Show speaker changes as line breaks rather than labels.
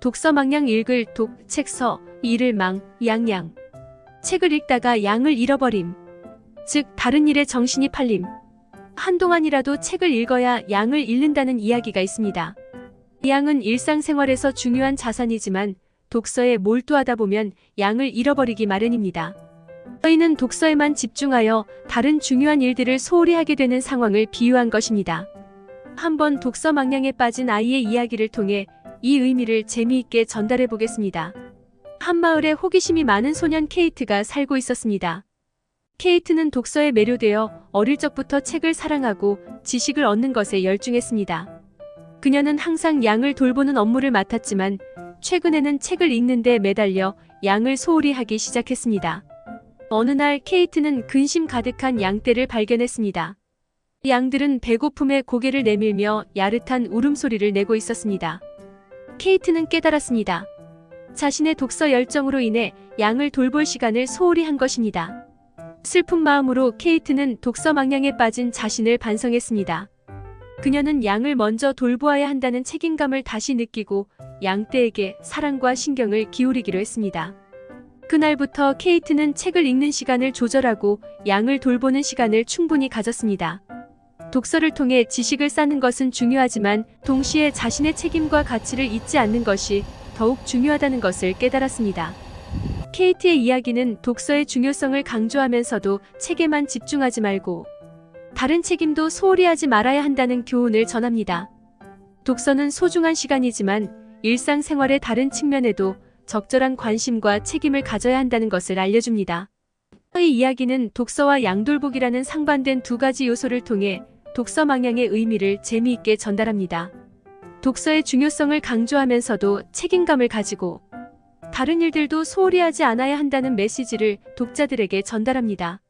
독서 망냥 읽을 독, 책서, 이를 망, 양양. 책을 읽다가 양을 잃어버림. 즉, 다른 일에 정신이 팔림. 한동안이라도 책을 읽어야 양을 잃는다는 이야기가 있습니다. 양은 일상생활에서 중요한 자산이지만 독서에 몰두하다 보면 양을 잃어버리기 마련입니다. 저희는 독서에만 집중하여 다른 중요한 일들을 소홀히 하게 되는 상황을 비유한 것입니다. 한번 독서 망량에 빠진 아이의 이야기를 통해 이 의미를 재미있게 전달해 보겠습니다. 한 마을에 호기심이 많은 소년 케이트가 살고 있었습니다. 케이트는 독서에 매료되어 어릴 적부터 책을 사랑하고 지식을 얻는 것에 열중했습니다. 그녀는 항상 양을 돌보는 업무를 맡았지만 최근에는 책을 읽는데 매달려 양을 소홀히 하기 시작했습니다. 어느 날 케이트는 근심 가득한 양떼를 발견했습니다. 양들은 배고픔에 고개를 내밀며 야릇한 울음소리를 내고 있었습니다. 케이트는 깨달았습니다. 자신의 독서 열정으로 인해 양을 돌볼 시간을 소홀히 한 것입니다. 슬픈 마음으로 케이트는 독서 망량에 빠진 자신을 반성했습니다. 그녀는 양을 먼저 돌보아야 한다는 책임감을 다시 느끼고 양떼에게 사랑과 신경을 기울이기로 했습니다. 그날부터 케이트는 책을 읽는 시간을 조절하고 양을 돌보는 시간을 충분히 가졌습니다. 독서를 통해 지식을 쌓는 것은 중요하지만 동시에 자신의 책임과 가치를 잊지 않는 것이 더욱 중요하다는 것을 깨달았습니다. 케이트의 이야기는 독서의 중요성을 강조하면서도 책에만 집중하지 말고 다른 책임도 소홀히 하지 말아야 한다는 교훈을 전합니다. 독서는 소중한 시간이지만 일상생활의 다른 측면에도 적절한 관심과 책임을 가져야 한다는 것을 알려줍니다. 이 이야기는 독서와 양돌복이라는 상반된 두 가지 요소를 통해 독서 망향의 의미를 재미있게 전달합니다. 독서의 중요성을 강조하면서도 책임감을 가지고 다른 일들도 소홀히 하지 않아야 한다는 메시지를 독자들에게 전달합니다.